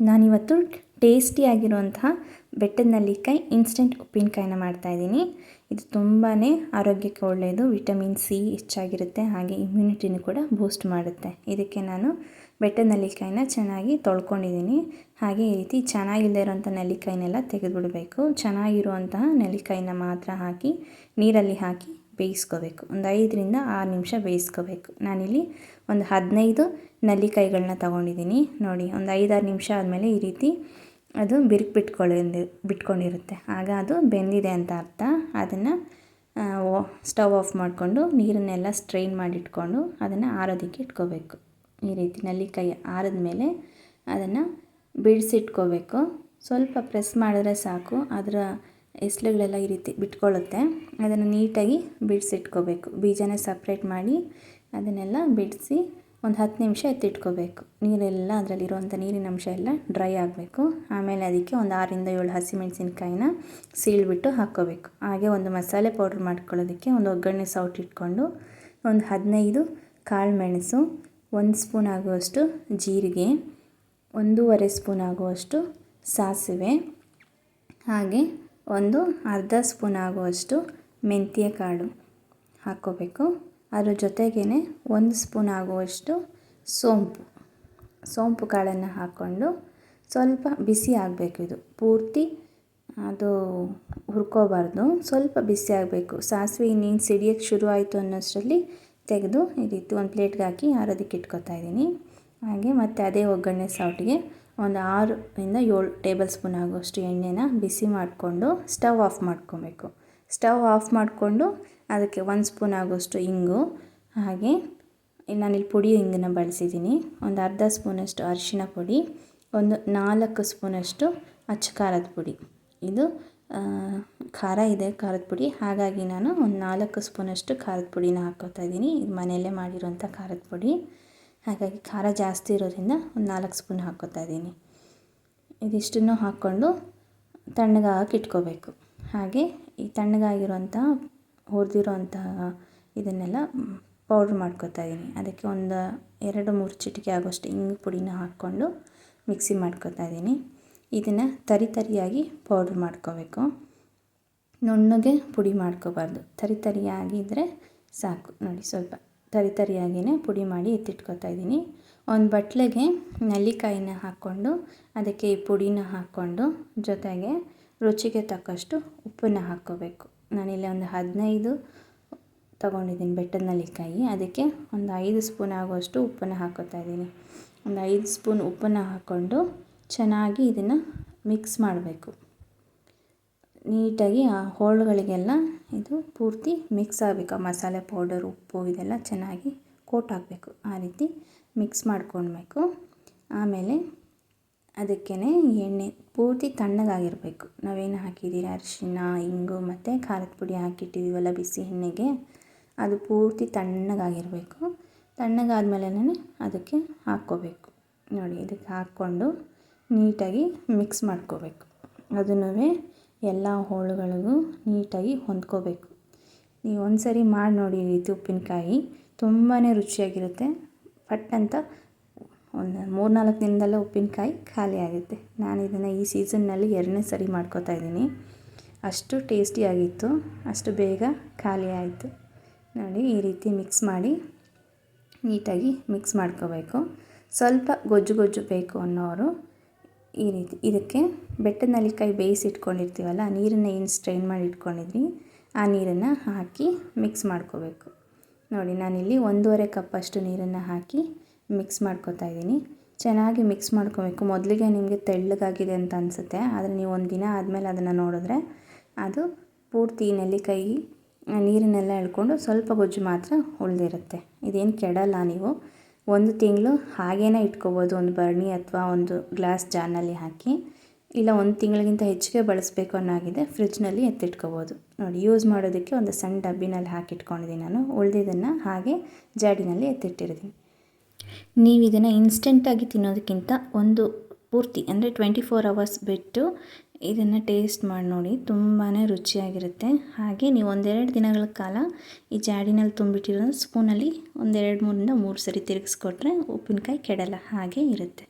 ನಾನಿವತ್ತು ಟೇಸ್ಟಿಯಾಗಿರುವಂತಹ ಬೆಟ್ಟದ ನೆಲ್ಲಿಕಾಯಿ ಇನ್ಸ್ಟೆಂಟ್ ಉಪ್ಪಿನಕಾಯಿನ ಮಾಡ್ತಾಯಿದ್ದೀನಿ ಇದು ತುಂಬಾ ಆರೋಗ್ಯಕ್ಕೆ ಒಳ್ಳೆಯದು. ವಿಟಮಿನ್ ಸಿ ಹೆಚ್ಚಾಗಿರುತ್ತೆ. ಹಾಗೆ ಇಮ್ಯುನಿಟಿನೂ ಕೂಡ ಬೂಸ್ಟ್ ಮಾಡುತ್ತೆ. ಇದಕ್ಕೆ ನಾನು ಬೆಟ್ಟದ ನೆಲ್ಲಿಕಾಯಿನ ಚೆನ್ನಾಗಿ ತೊಳ್ಕೊಂಡಿದ್ದೀನಿ. ಹಾಗೆ ಈ ರೀತಿ ಚೆನ್ನಾಗಿಲ್ಲದೆ ಇರೋಂಥ ನೆಲ್ಲಿಕಾಯಿನೆಲ್ಲ ತೆಗೆದುಬಿಡಬೇಕು. ಚೆನ್ನಾಗಿರುವಂತಹ ನೆಲ್ಲಿಕಾಯಿನ ಮಾತ್ರ ಹಾಕಿ ನೀರಲ್ಲಿ ಹಾಕಿ ಬೇಯಿಸ್ಕೋಬೇಕು. ಒಂದು ಐದರಿಂದ ಆರು ನಿಮಿಷ ಬೇಯಿಸ್ಕೋಬೇಕು. ನಾನಿಲ್ಲಿ ಒಂದು ಹದಿನೈದು ನಲ್ಲಿಕಾಯಿಗಳನ್ನ ತೊಗೊಂಡಿದ್ದೀನಿ. ನೋಡಿ, ಒಂದು ಐದಾರು ನಿಮಿಷ ಆದಮೇಲೆ ಈ ರೀತಿ ಅದು ಬಿರುಕು ಬಿಟ್ಕೊಳ್ಳಿ ಬಿಟ್ಕೊಂಡಿರುತ್ತೆ. ಆಗ ಅದು ಬೆಂದಿದೆ ಅಂತ ಅರ್ಥ. ಅದನ್ನು ಸ್ಟವ್ ಆಫ್ ಮಾಡಿಕೊಂಡು ನೀರನ್ನೆಲ್ಲ ಸ್ಟ್ರೈನ್ ಮಾಡಿಟ್ಕೊಂಡು ಅದನ್ನು ಆರೋದಕ್ಕೆ ಇಟ್ಕೋಬೇಕು. ಈ ರೀತಿ ನಲ್ಲಿಕಾಯಿ ಆರಿದ ಮೇಲೆ ಅದನ್ನು ಬಿಡಿಸಿಟ್ಕೋಬೇಕು. ಸ್ವಲ್ಪ ಪ್ರೆಸ್ ಮಾಡಿದ್ರೆ ಸಾಕು. ಅದರ ಎಸ್ಳುಗಳೆಲ್ಲ ಈ ರೀತಿ ಬಿಟ್ಕೊಳ್ಳುತ್ತೆ. ಅದನ್ನು ನೀಟಾಗಿ ಬಿಡಿಸಿಟ್ಕೋಬೇಕು. ಬೀಜನ ಸಪ್ರೇಟ್ ಮಾಡಿ ಅದನ್ನೆಲ್ಲ ಬಿಡಿಸಿ ಒಂದು ಹತ್ತು ನಿಮಿಷ ಎತ್ತಿಟ್ಕೋಬೇಕು. ನೀರೆಲ್ಲ ಅದರಲ್ಲಿರುವಂಥ ನೀರಿನ ಅಂಶ ಎಲ್ಲ ಡ್ರೈ ಆಗಬೇಕು. ಆಮೇಲೆ ಅದಕ್ಕೆ ಒಂದು ಆರರಿಂದ ಏಳು ಹಸಿಮೆಣಸಿನ್ಕಾಯಿನ ಸೀಳ್ಬಿಟ್ಟು ಹಾಕ್ಕೋಬೇಕು. ಹಾಗೆ ಒಂದು ಮಸಾಲೆ ಪೌಡ್ರ್ ಮಾಡ್ಕೊಳ್ಳೋದಕ್ಕೆ ಒಂದು ಒಗ್ಗರಣೆ ಸೌಟ್ ಇಟ್ಕೊಂಡು ಒಂದು ಹದಿನೈದು ಕಾಳು ಮೆಣಸು, ಒಂದು ಸ್ಪೂನ್ ಆಗುವಷ್ಟು ಜೀರಿಗೆ, ಒಂದೂವರೆ ಸ್ಪೂನ್ ಆಗುವಷ್ಟು ಸಾಸಿವೆ, ಹಾಗೆ ಒಂದು ಅರ್ಧ ಸ್ಪೂನ್ ಆಗುವಷ್ಟು ಮೆಂತ್ಯ ಕಾಳು ಹಾಕ್ಕೋಬೇಕು. ಅದ್ರ ಜೊತೆಗೇ ಒಂದು ಸ್ಪೂನ್ ಆಗುವಷ್ಟು ಸೋಂಪು. ಸೋಂಪು ಕಾಳನ್ನು ಹಾಕ್ಕೊಂಡು ಸ್ವಲ್ಪ ಬಿಸಿ ಆಗಬೇಕು ಇದು. ಪೂರ್ತಿ ಅದು ಹುರ್ಕೋಬಾರ್ದು. ಸ್ವಲ್ಪ ಬಿಸಿ ಆಗಬೇಕು. ಸಾಸಿವೆ ಇನ್ನೇನು ಸಿಡಿಯೋಕ್ಕೆ ಶುರು ಆಯಿತು ಅನ್ನೋಷ್ಟರಲ್ಲಿ ತೆಗೆದು ರೀತಿ ಒಂದು ಪ್ಲೇಟ್ಗೆ ಹಾಕಿ ಆರೋದಕ್ಕೆ ಇಟ್ಕೊತಾ ಇದ್ದೀನಿ. ಹಾಗೆ ಮತ್ತು ಅದೇ ಒಗ್ಗರಣೆ ಸೌಟಿಗೆ ಒಂದು ಆರರಿಂದ ಏಳು ಟೇಬಲ್ ಸ್ಪೂನ್ ಆಗುವಷ್ಟು ಎಣ್ಣೆನ ಬಿಸಿ ಮಾಡಿಕೊಂಡು ಸ್ಟವ್ ಆಫ್ ಮಾಡ್ಕೊಬೇಕು. ಸ್ಟವ್ ಆಫ್ ಮಾಡಿಕೊಂಡು ಅದಕ್ಕೆ ಒಂದು ಸ್ಪೂನ್ ಆಗುವಷ್ಟು ಇಂಗು, ಹಾಗೆ ನಾನಿಲ್ಲಿ ಪುಡಿ ಇಂಗನ್ನ ಬಳಸಿದ್ದೀನಿ. ಒಂದು ಅರ್ಧ ಸ್ಪೂನಷ್ಟು ಅರಿಶಿನ ಪುಡಿ, ಒಂದು ನಾಲ್ಕು ಸ್ಪೂನಷ್ಟು ಅಚ್ಚ ಖಾರದ ಪುಡಿ. ಇದು ಖಾರ ಇದೆ ಖಾರದ ಪುಡಿ. ಹಾಗಾಗಿ ನಾನು ಒಂದು ನಾಲ್ಕು ಸ್ಪೂನಷ್ಟು ಖಾರದ ಪುಡಿನ ಹಾಕೋತಾ ಇದ್ದೀನಿ. ಇದು ಮನೆಯಲ್ಲೇ ಮಾಡಿರೋಂಥ ಖಾರದ ಪುಡಿ. ಹಾಗಾಗಿ ಖಾರ ಜಾಸ್ತಿ ಇರೋದ್ರಿಂದ ಒಂದು ನಾಲ್ಕು ಸ್ಪೂನ್ ಹಾಕ್ಕೊತಾ ಇದ್ದೀನಿ. ಇದಿಷ್ಟನ್ನು ಹಾಕ್ಕೊಂಡು ತಣ್ಣಗಾಗಕ್ಕೆ ಇಟ್ಕೋಬೇಕು. ಹಾಗೆ ಈ ತಣ್ಣಗಾಗಿರುವಂಥ ಹುರಿದಿರೋಂತಹ ಇದನ್ನೆಲ್ಲ ಪೌಡ್ರ್ ಮಾಡ್ಕೋತಾ ಇದ್ದೀನಿ. ಅದಕ್ಕೆ ಒಂದು ಎರಡು ಮೂರು ಚಿಟಿಕೆ ಆಗೋಷ್ಟು ಹಿಂಗೆ ಪುಡಿನ ಹಾಕ್ಕೊಂಡು ಮಿಕ್ಸಿ ಮಾಡ್ಕೋತಾ ಇದ್ದೀನಿ. ಇದನ್ನು ತರಿ ತರಿಯಾಗಿ ಪೌಡ್ರ್ ಮಾಡ್ಕೋಬೇಕು. ನುಣ್ಣಗೆ ಪುಡಿ ಮಾಡ್ಕೋಬಾರ್ದು. ತರಿ ತರಿಯಾಗಿದ್ದರೆ ಸಾಕು. ನೋಡಿ ಸ್ವಲ್ಪ ತರಿ ತರಿಯಾಗಿಯೇ ಪುಡಿ ಮಾಡಿ ಎತ್ತಿಟ್ಕೊತಾ ಇದ್ದೀನಿ. ಒಂದು ಬಟ್ಲಿಗೆ ನೆಲ್ಲಿಕಾಯಿನ ಹಾಕ್ಕೊಂಡು, ಅದಕ್ಕೆ ಈ ಪುಡಿನ ಹಾಕ್ಕೊಂಡು ಜೊತೆಗೆ ರುಚಿಗೆ ತಕ್ಕಷ್ಟು ಉಪ್ಪನ್ನು ಹಾಕ್ಕೋಬೇಕು. ನಾನಿಲ್ಲಿ ಒಂದು ಹದಿನೈದು ತೊಗೊಂಡಿದ್ದೀನಿ ಬೆಟ್ಟದ ನೆಲ್ಲಿಕಾಯಿ. ಅದಕ್ಕೆ ಒಂದು ಐದು ಸ್ಪೂನ್ ಆಗುವಷ್ಟು ಉಪ್ಪನ್ನು ಹಾಕೋತಾ ಇದ್ದೀನಿ. ಒಂದು ಐದು ಸ್ಪೂನ್ ಉಪ್ಪನ್ನು ಹಾಕ್ಕೊಂಡು ಚೆನ್ನಾಗಿ ಇದನ್ನು ಮಿಕ್ಸ್ ಮಾಡಬೇಕು. ನೀಟಾಗಿ ಆ ಹೋಳುಗಳಿಗೆಲ್ಲ ಇದು ಪೂರ್ತಿ ಮಿಕ್ಸ್ ಆಗಬೇಕು. ಆ ಮಸಾಲೆ ಪೌಡರ್ ಉಪ್ಪು ಇದೆಲ್ಲ ಚೆನ್ನಾಗಿ ಕೋಟ್ ಆಗಬೇಕು ಆ ರೀತಿ ಮಿಕ್ಸ್ ಮಾಡ್ಕೊಳ್ಬೇಕು. ಆಮೇಲೆ ಅದಕ್ಕೇ ಎಣ್ಣೆ ಪೂರ್ತಿ ತಣ್ಣಗಾಗಿರಬೇಕು. ನಾವೇನು ಹಾಕಿದ್ದೀರಿ? ಅರಿಶಿನ, ಇಂಗು ಮತ್ತು ಖಾರದ ಪುಡಿ ಹಾಕಿಟ್ಟಿದ್ದೀವಲ್ಲ ಬಿಸಿ ಎಣ್ಣೆಗೆ? ಅದು ಪೂರ್ತಿ ತಣ್ಣಗಾಗಿರಬೇಕು. ತಣ್ಣಗಾದ್ಮೇಲೆ ಅದಕ್ಕೆ ಹಾಕ್ಕೋಬೇಕು. ನೋಡಿ ಇದಕ್ಕೆ ಹಾಕ್ಕೊಂಡು ನೀಟಾಗಿ ಮಿಕ್ಸ್ ಮಾಡ್ಕೋಬೇಕು. ಅದನ್ನು ಎಲ್ಲ ಹೋಳುಗಳಿಗೂ ನೀಟಾಗಿ ಹೊಂದ್ಕೋಬೇಕು. ನೀವು ಒಂದು ಸರಿ ಮಾಡಿ ನೋಡಿ ಈ ರೀತಿ ಉಪ್ಪಿನಕಾಯಿ ತುಂಬಾ ರುಚಿಯಾಗಿರುತ್ತೆ. ಪಟ್ ಅಂತ ಒಂದು ಮೂರು ನಾಲ್ಕು ದಿನದಲ್ಲೇ ಉಪ್ಪಿನಕಾಯಿ ಖಾಲಿ ಆಗುತ್ತೆ. ನಾನು ಇದನ್ನು ಈ ಸೀಸನ್ನಲ್ಲಿ ಎರಡನೇ ಸರಿ ಮಾಡ್ಕೋತಾ ಇದ್ದೀನಿ. ಅಷ್ಟು ಟೇಸ್ಟಿಯಾಗಿತ್ತು. ಅಷ್ಟು ಬೇಗ ಖಾಲಿ ಆಯಿತು. ನೋಡಿ, ಈ ರೀತಿ ಮಿಕ್ಸ್ ಮಾಡಿ ನೀಟಾಗಿ ಮಿಕ್ಸ್ ಮಾಡ್ಕೋಬೇಕು. ಸ್ವಲ್ಪ ಗೊಜ್ಜು ಗೊಜ್ಜು ಬೇಕು ಅನ್ನೋರು ಈ ರೀತಿ ಇದಕ್ಕೆ ಬೆಟ್ಟದ ನೆಲ್ಲಿಕಾಯಿ ಬೇಯಿಸಿ ಇಟ್ಕೊಂಡಿರ್ತೀವಲ್ಲ, ನೀರನ್ನು ಏನು ಸ್ಟ್ರೈನ್ ಮಾಡಿ ಇಟ್ಕೊಂಡಿದ್ವಿ ಆ ನೀರನ್ನು ಹಾಕಿ ಮಿಕ್ಸ್ ಮಾಡ್ಕೋಬೇಕು. ನೋಡಿ, ನಾನಿಲ್ಲಿ ಒಂದೂವರೆ ಕಪ್ಪಷ್ಟು ನೀರನ್ನು ಹಾಕಿ ಮಿಕ್ಸ್ ಮಾಡ್ಕೋತಾ ಇದ್ದೀನಿ. ಚೆನ್ನಾಗಿ ಮಿಕ್ಸ್ ಮಾಡ್ಕೋಬೇಕು. ಮೊದಲಿಗೆ ನಿಮಗೆ ತೆಳ್ಳಗಾಗಿದೆ ಅಂತ ಅನಿಸುತ್ತೆ, ಆದರೆ ನೀವು ಒಂದು ದಿನ ಆದಮೇಲೆ ಅದನ್ನು ನೋಡಿದ್ರೆ ಅದು ಪೂರ್ತಿ ನೆಲ್ಲಿಕಾಯಿ ನೀರನ್ನೆಲ್ಲ ಎಳ್ಕೊಂಡು ಸ್ವಲ್ಪ ಗೊಜ್ಜು ಮಾತ್ರ ಉಳಿದಿರುತ್ತೆ. ಇದೇನು ಕೆಡಲ್ಲ ನೀವು. ಒಂದು ತಿಂಗಳು ಹಾಗೇ ಇಟ್ಕೋಬೋದು, ಒಂದು ಬರ್ಣಿ ಅಥವಾ ಒಂದು ಗ್ಲಾಸ್ ಜಾರ್ನಲ್ಲಿ ಹಾಕಿ. ಇಲ್ಲ, ಒಂದು ತಿಂಗಳಿಗಿಂತ ಹೆಚ್ಚಿಗೆ ಬಳಸಬೇಕು ಅನ್ನೋಗಿದೆ ಫ್ರಿಜ್ನಲ್ಲಿ ಎತ್ತಿಟ್ಕೋಬೋದು. ನೋಡಿ, ಯೂಸ್ ಮಾಡೋದಕ್ಕೆ ಒಂದು ಸಣ್ಣ ಡಬ್ಬಿನಲ್ಲಿ ಹಾಕಿಟ್ಕೊಂಡಿದ್ದೀನಿ ನಾನು. ಉಳಿದಿದ್ದನ್ನು ಹಾಗೆ ಜಾಡಿನಲ್ಲಿ ಎತ್ತಿಟ್ಟಿರ್ತೀನಿ. ನೀವು ಇದನ್ನು ಇನ್ಸ್ಟೆಂಟಾಗಿ ತಿನ್ನೋದಕ್ಕಿಂತ ಒಂದು ಪೂರ್ತಿ, ಅಂದರೆ ಟ್ವೆಂಟಿ ಫೋರ್ ಅವರ್ಸ್ ಬಿಟ್ಟು ಇದನ್ನು ಟೇಸ್ಟ್ ಮಾಡಿ ನೋಡಿ ತುಂಬಾ ರುಚಿಯಾಗಿರುತ್ತೆ. ಹಾಗೆ ನೀವು ಒಂದೆರಡು ದಿನಗಳ ಕಾಲ ಈ ಜಾಡಿನಲ್ಲಿ ತುಂಬಿಟ್ಟಿರೋ ಸ್ಪೂನಲ್ಲಿ ಒಂದೆರಡು ಮೂರಿಂದ ಮೂರು ಸರಿ ತಿರುಗಿಸ್ಕೊಟ್ರೆ ಉಪ್ಪಿನಕಾಯಿ ಕೆಡಲ್ಲ, ಹಾಗೆ ಇರುತ್ತೆ.